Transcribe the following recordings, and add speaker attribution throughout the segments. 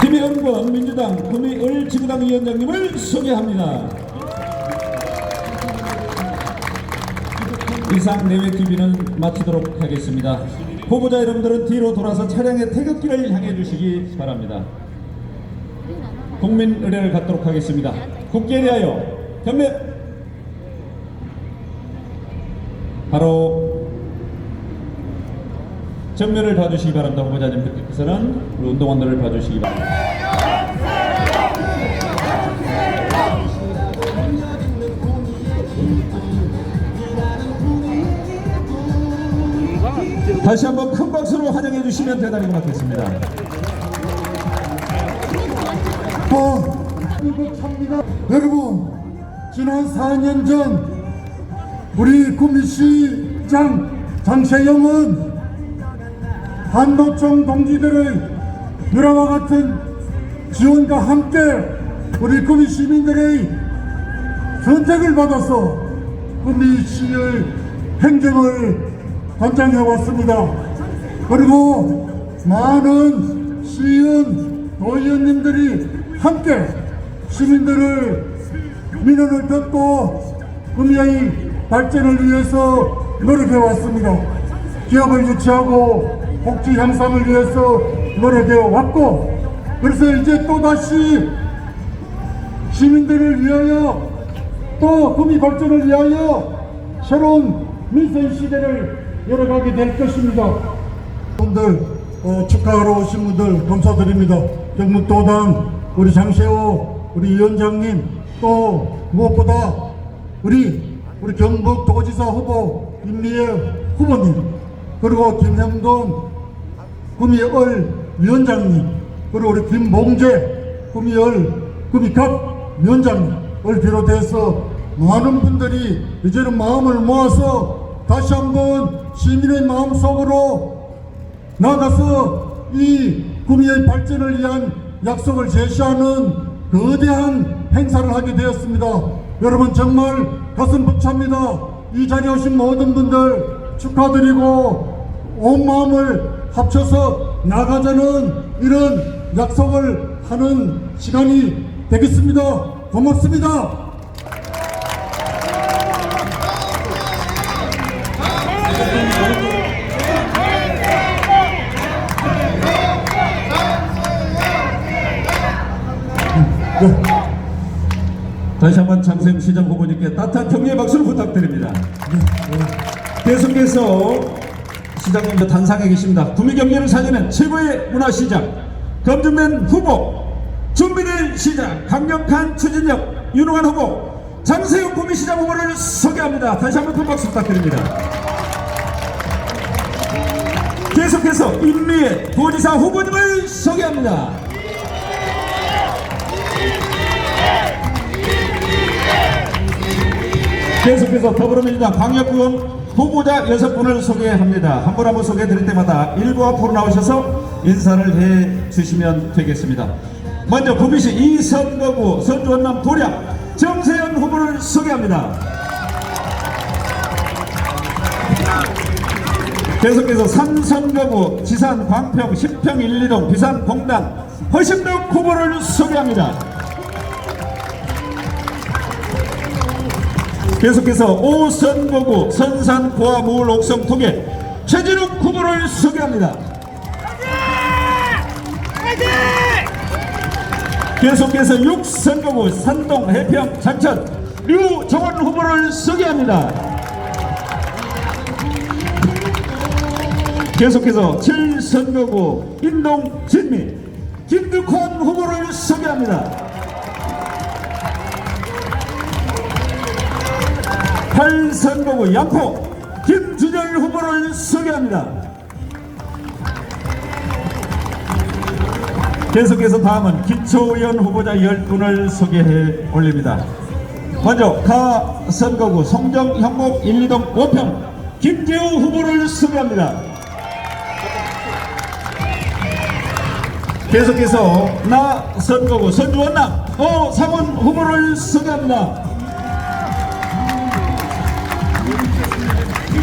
Speaker 1: 김혜원권 민주당 구미을 지구당 위원장님을 소개합니다. 이상 내외 TV는 마치도록 하겠습니다. 후보자 여러분들은 뒤로 돌아서 차량의 태극기를 향해 주시기 바랍니다. 국민 의례를 갖도록 하겠습니다. 국기에 대하여 경례. 바로 정면을 봐주시기 바랍니다. 후보자님께서는 우리 운동원들을 봐주시기 바랍니다. 다시 한번 큰 박수로 환영해 주시면 대단히 고맙겠습니다.
Speaker 2: 어, 참니다. 여러분, 지난 4년 전 우리 구미시장 장세영은 한노총 동지들의 유라와 같은 지원과 함께 우리 구미 시민들의 선택을 받아서 구미시의 행정을 관장해 왔습니다. 그리고 많은 시의원, 도의원님들이 함께 시민들을 민원을 듣고 구미의 발전을 위해서 노력해 왔습니다. 기업을 유치하고 복지 향상을 위해서 노력해 왔고 그래서 이제 또다시 시민들을 위하여 또 구미 발전을 위하여 새로운 민생 시대를 열어가게 될 것입니다. 분들 어, 축하하러 오신 분들 감사드립니다. 경북도당 우리 장세호 우리 위원장님 또 무엇보다 우리 우리 경북도지사 후보 임미애 후보님 그리고 김형돈 구미을 위원장님 그리고 우리 김봉재 구미을 구미갑 위원장님을 비롯해서 많은 분들이 이제는 마음을 모아서 다시 한번 시민의 마음속으로 나가서 이 구미의 발전을 위한 약속을 제시하는 거대한 행사를 하게 되었습니다. 여러분 정말 가슴 벅찹니다. 이 자리에 오신 모든 분들 축하드리고 온 마음을 합쳐서 나가자는 이런 약속을 하는 시간이 되겠습니다. 고맙습니다.
Speaker 1: 다시 한번 장세웅 시장 후보님께 따뜻한 격려의 박수를 부탁드립니다. 계속해서 시장님도 단상에 계십니다. 구미 경기를 살리는 최고의 문화시장 검증된 후보 준비된 시장 강력한 추진력 윤호관 후보 장세웅 구미시장 후보를 소개합니다. 다시 한번 큰 박수 부탁드립니다. 계속해서 임미애 도지사 후보님을 소개합니다. 계속해서 더불어민주당 광역군 후보자 여섯 분을 소개합니다. 한 분 한 분 소개해 드릴 때마다 일부 앞으로 나오셔서 인사를 해 주시면 되겠습니다. 먼저 구미시 이선거구 선주 원남 도량 정세현 후보를 소개합니다. 계속해서 삼선거구 지산 광평 10평 1, 2동 비산 공단 허심덕 후보를 소개합니다. 계속해서 5선거구 선산 고아 무울 옥성 통계 최진욱 후보를 소개합니다. 계속해서 6선거구 산동 해평 장천 류정원 후보를 소개합니다. 계속해서 7선거구 인동 진미 김득환 후보를 소개합니다. 8선거구 양포 김준열 후보를 소개합니다. 계속해서 다음은 기초의원 후보자 10분을 소개해 올립니다. 먼저 가 선거구 송정 형목 1, 2동 원평 김재우 후보를 소개합니다. 계속해서 나 선거구 선주원남 오상훈 후보를 소개합니다.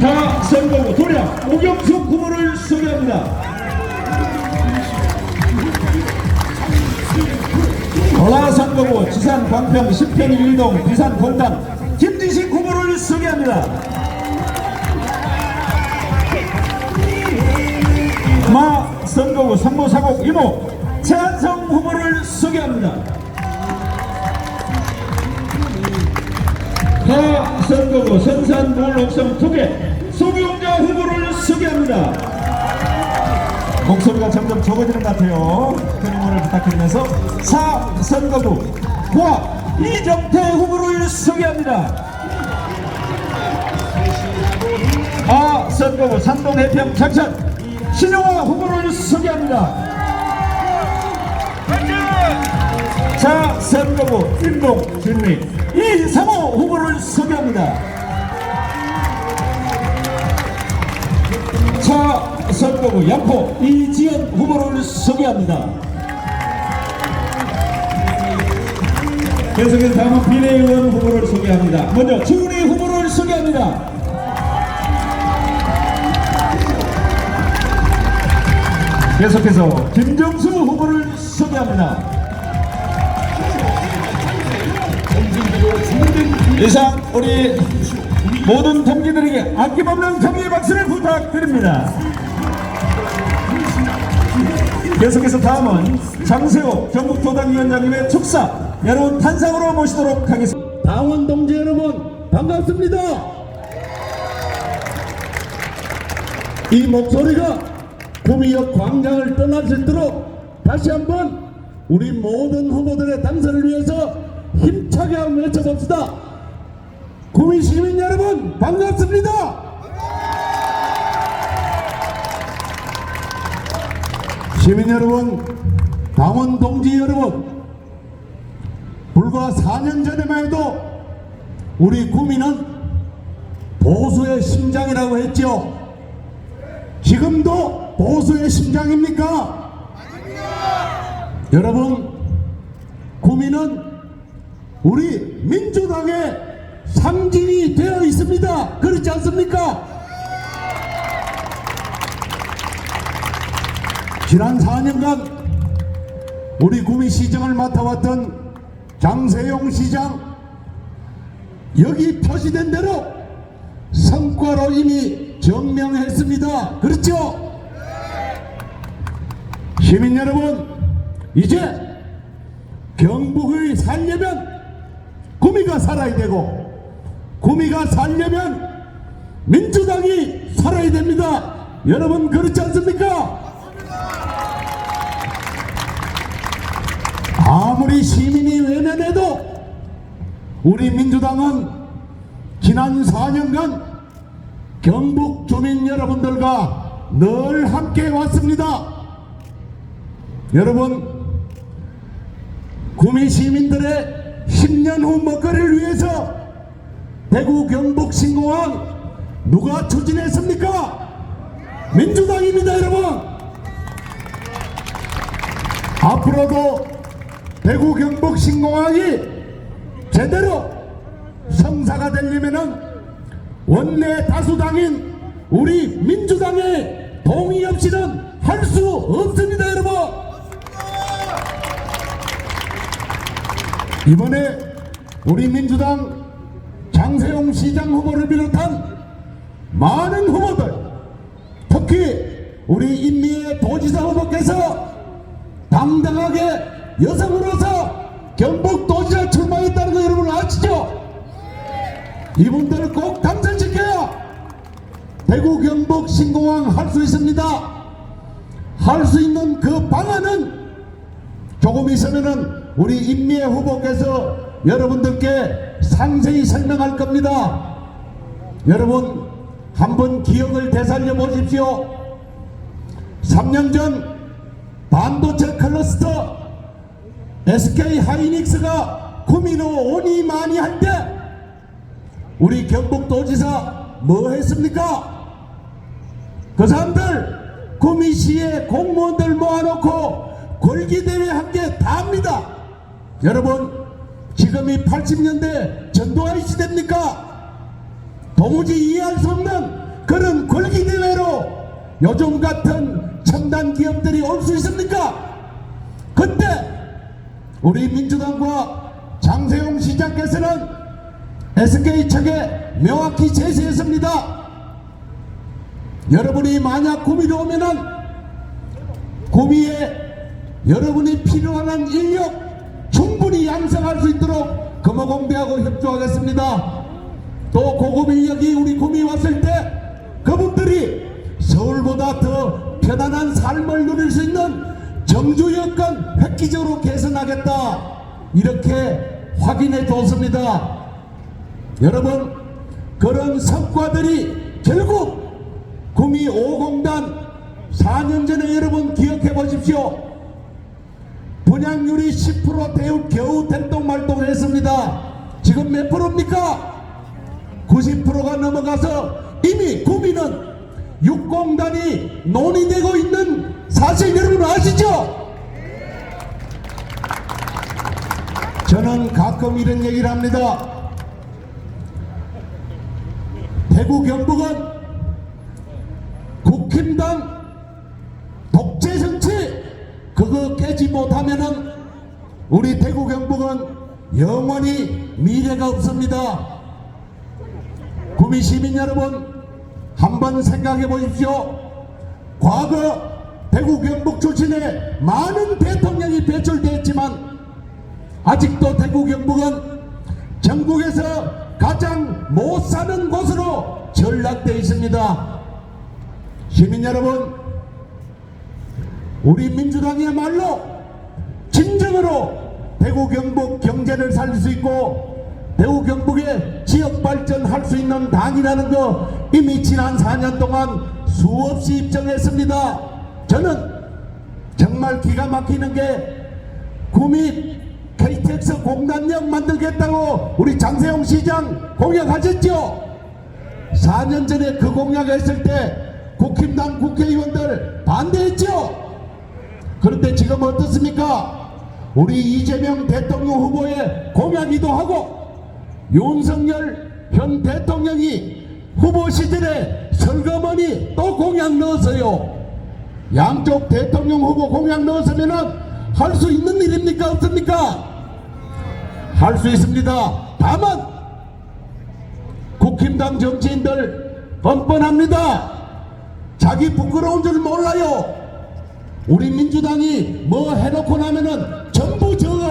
Speaker 1: 다 선거구 도량 오경석 후보를 소개합니다. 전라선거구 지산 광평 10편 1동 비산 본당 김진식 후보를 소개합니다. 마 선거구 삼보사곡 이모 최한성 후보를 소개합니다. 하 선거구 선산 몰옥성 투개 소경자 후보를 소개합니다. 목소리가 점점 적어지는 것 같아요. 큰 응원을 부탁드리면서 사 선거구 과 이정태 후보를 소개합니다. 아 선거구 산동 해평 작천 신영화 후보를 소개합니다. 자 선거구 인동 진리 이상호 후보를 소개합니다. 차 선거구 양포 이지연 후보를 소개합니다. 계속해서 다음은 비례의원 후보를 소개합니다. 먼저 주은희 후보를 소개합니다. 계속해서 김정수 후보를 소개합니다. 이상 우리 모든 동지들에게 아낌없는 경의 박수를 부탁드립니다. 계속해서 다음은 장세호 경북도당위원장님의 축사 여러분 탄상으로 모시도록 하겠습니다.
Speaker 3: 당원 동지 여러분 반갑습니다. 이 목소리가 구미역 광장을 떠날 수 있도록 다시 한번 우리 모든 후보들의 당선을 위해서 힘차게 한번 외쳐봅시다. 구미 시민 여러분 반갑습니다. 시민 여러분, 당원 동지 여러분, 불과 4년 전에만 해도 우리 구미는 보수의 심장이라고 했죠. 지금도 보수의 심장입니까? 여러분, 구미는 우리 민주당의 상징이 되어 있습니다. 그렇지 않습니까? 지난 4년간 우리 구미 시정을 맡아왔던 장세용 시장 여기 표시된 대로 성과로 이미 증명했습니다. 그렇죠? 시민 여러분 이제 경북을 살려면 구미가 살아야 되고 구미가 살려면 민주당이 살아야 됩니다. 여러분 그렇지 않습니까? 아무리 시민이 외면해도 우리 민주당은 지난 4년간 경북 주민 여러분들과 늘 함께 왔습니다. 여러분, 구미 시민들의 10년 후 먹거리를 위해서 대구 경북 신공항 누가 추진했습니까? 민주당입니다, 여러분. 앞으로도 대구 경북 신공항이 제대로 성사가 되려면은 원내 다수당인 우리 민주당의 동의 없이는 할 수 없습니다 여러분 이번에 우리 민주당 장세용 시장 후보를 비롯한 많은 후보들 특히 우리 인미의 도지사 후보께서 당당하게 여성으로서 경북 도지사 출마했다는 거 여러분 아시죠? 이분들을 꼭 당선시켜야 대구 경북 신공항 할 수 있습니다. 할 수 있는 그 방안은 조금 있으면은 우리 임미애 후보께서 여러분들께 상세히 설명할 겁니다. 여러분 한번 기억을 되살려 보십시오. 3년 전 반도체 클러스터 SK 하이닉스가 구미로 오니 많이 할 때 우리 경북도지사 뭐 했습니까? 그 사람들 구미시의 공무원들 모아놓고 골기대회 한 게 다입니다. 여러분 지금이 80년대 전두환 시대입니까? 도무지 이해할 수 없는 그런 골기대회로 요즘 같은 첨단 기업들이 올 수 있습니까? 그때 우리 민주당과 장세용 시장께서는 SK 측에 명확히 제시했습니다. 여러분이 만약 구미로 오면은 구미에 여러분이 필요한 인력 충분히 양성할 수 있도록 금호공대하고 협조하겠습니다. 또 고급 인력이 우리 구미 왔을 때 그분들이 서울보다 더 편안한 삶을 누릴 수 있는 정주 여건 획기적으로 개선하겠다 이렇게 확인해 줬습니다. 여러분 그런 성과들이 결국 구미 5공단 4년 전에 여러분 기억해 보십시오. 분양률이 10% 대우 겨우 된동 말동 했습니다. 지금 몇 프로입니까? 90%가 넘어가서 이미 구미는 육공단이 논의되고 있는 사실 여러분 아시죠? 저는 가끔 이런 얘기를 합니다. 대구 경북은 국힘당 독재 정치 그거 깨지 못하면은 우리 대구 경북은 영원히 미래가 없습니다. 구미 시민 여러분 한번 생각해 보십시오. 과거 대구 경북 출신의 많은 대통령이 배출됐지만 아직도 대구 경북은 전국에서 가장 못 사는 곳으로 전락되어 있습니다. 시민 여러분, 우리 민주당이야말로 진정으로 대구 경북 경제를 살릴 수 있고 대구 경북의 지역 발전할 수 있는 당이라는 거 이미 지난 4년 동안 수없이 입증했습니다. 저는 정말 기가 막히는 게 구미 KTX 공단역 만들겠다고 우리 장세용 시장 공약하셨죠? 4년 전에 그 공약했을 때 국힘당 국회의원들 반대했죠? 그런데 지금 어떻습니까? 우리 이재명 대통령 후보의 공약이기도 하고 윤석열 현 대통령이 후보 시절에 설거머니 또 공약 넣었어요. 양쪽 대통령 후보 공약 넣었으면은 할수 있는 일입니까 없습니까? 할 수 있습니다. 다만 국힘당 정치인들 뻔뻔합니다. 자기 부끄러운 줄 몰라요. 우리 민주당이 뭐 해놓고 나면은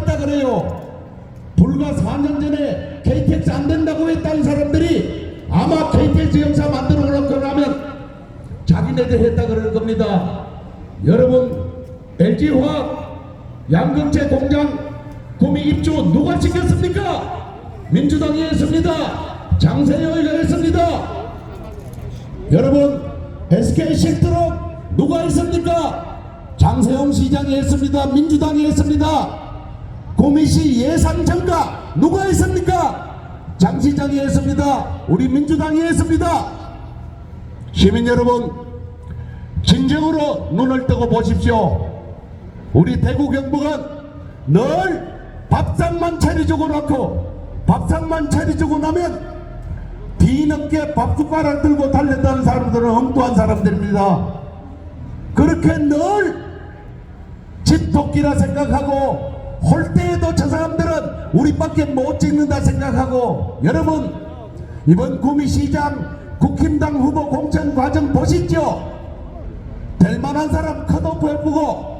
Speaker 3: 했다 그래요. 불과 4년 전에 KTX 안 된다고 했다는 사람들이 아마 KTX 영사 만들어 놓고 나면 자기네들 했다 그럴 겁니다. 여러분 LG화학 양금채 공장 구미 입주 누가 시켰습니까? 민주당이 했습니다. 장세영이가 했습니다. 여러분 SK 실트록 누가 했습니까? 장세영 시장이 했습니다. 민주당이 했습니다. 구미시 예산 증가 누가 했습니까? 장 시장이 했습니다. 우리 민주당이 했습니다. 시민 여러분 진정으로 눈을 뜨고 보십시오. 우리 대구 경북은 늘 밥상만 차려주고 놓고 밥상만 차려주고 나면 뒤늦게 밥숟가락 들고 달렸다는 사람들은 엉뚱한 사람들입니다. 그렇게 늘 집토끼라 생각하고 홀 때에도 저 사람들은 우리밖에 못 찍는다 생각하고 여러분 이번 구미시장 국힘당 후보 공천 과정 보시죠. 될 만한 사람 컷오프 해보고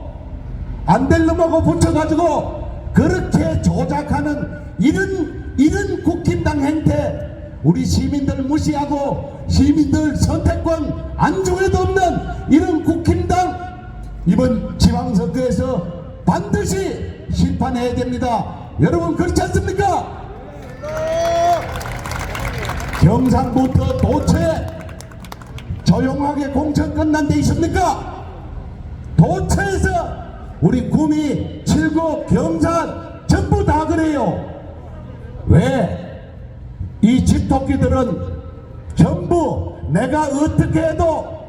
Speaker 3: 안 될 놈하고 붙여가지고 그렇게 조작하는 이런 이런 국힘당 행태 우리 시민들 무시하고 시민들 선택권 안중에도 없는 이런 국힘당 이번 지방선거에서 반드시 심판해야 됩니다. 여러분 그렇지 않습니까? 경상부터 도체 조용하게 공천 끝난 데 있습니까? 도처에서 우리 구미, 칠곡, 경산 전부 다 그래요. 왜? 이 집토끼들은 전부 내가 어떻게 해도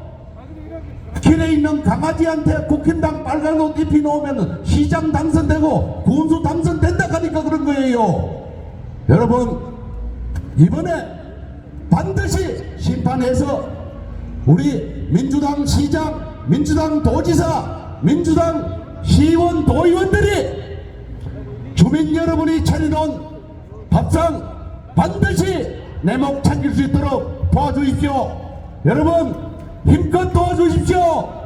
Speaker 3: 길에 있는 강아지한테 국힘당 빨간 옷 입히 놓으면 시장 당선되고 군수 당선된다 하니까 그런 거예요. 여러분 이번에 반드시 심판해서 우리 민주당 시장, 민주당 도지사, 민주당 시의원, 도의원들이 주민 여러분이 차리는 밥상 반드시 내목 챙길 수 있도록 도와주십시오. 여러분 힘껏 도와주십시오.